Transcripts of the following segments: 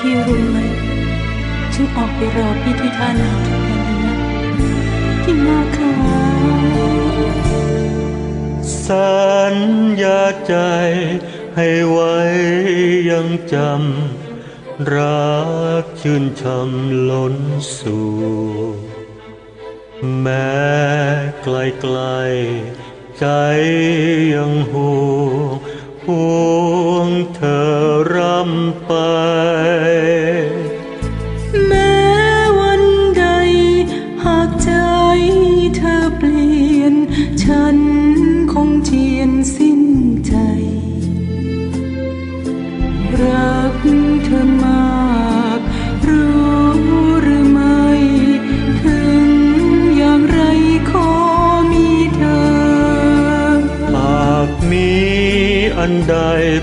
พี่รู้ไหมฉันออกไปรอพี่ที่ท่าน้ำทุกวันนะพี่มาค่ะสัญญาใจให้ไว้ยังจำ รักชื่นชำล้นสู่แม้ไกลไกลๆใจยังห่วงห่วงเธอรำไป อันใด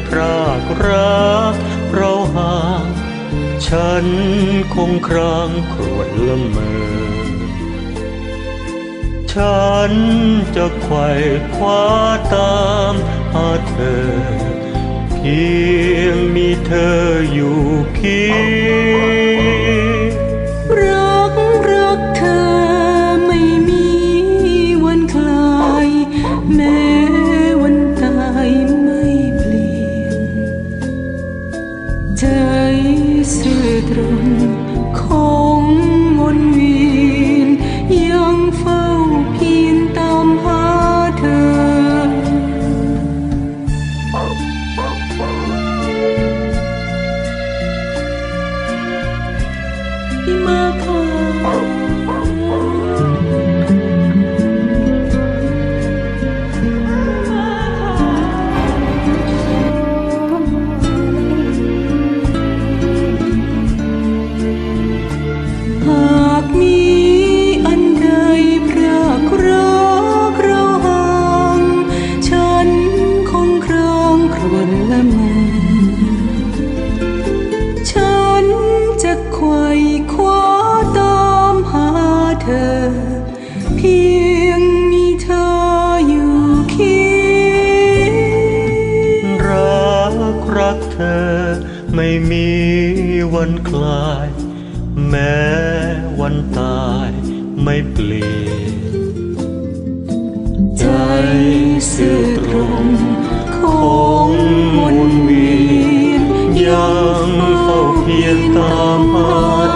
พรากรักเราห่าง ฉันคงครางครวญละเมอ ฉันจะไขว่คว้าตามหาเธอ เพียงมีเธออยู่เคียง สื่อตรงคงมนเวียนยังเฝ้าเพียรตามหาเธอพี่มาค่ะ เธอ ไม่มีวันคลาย แม้วันตายไม่เปลี่ยน ใจสื่อตรงคงวนเวียนยังเฝ้าเพียรตามหา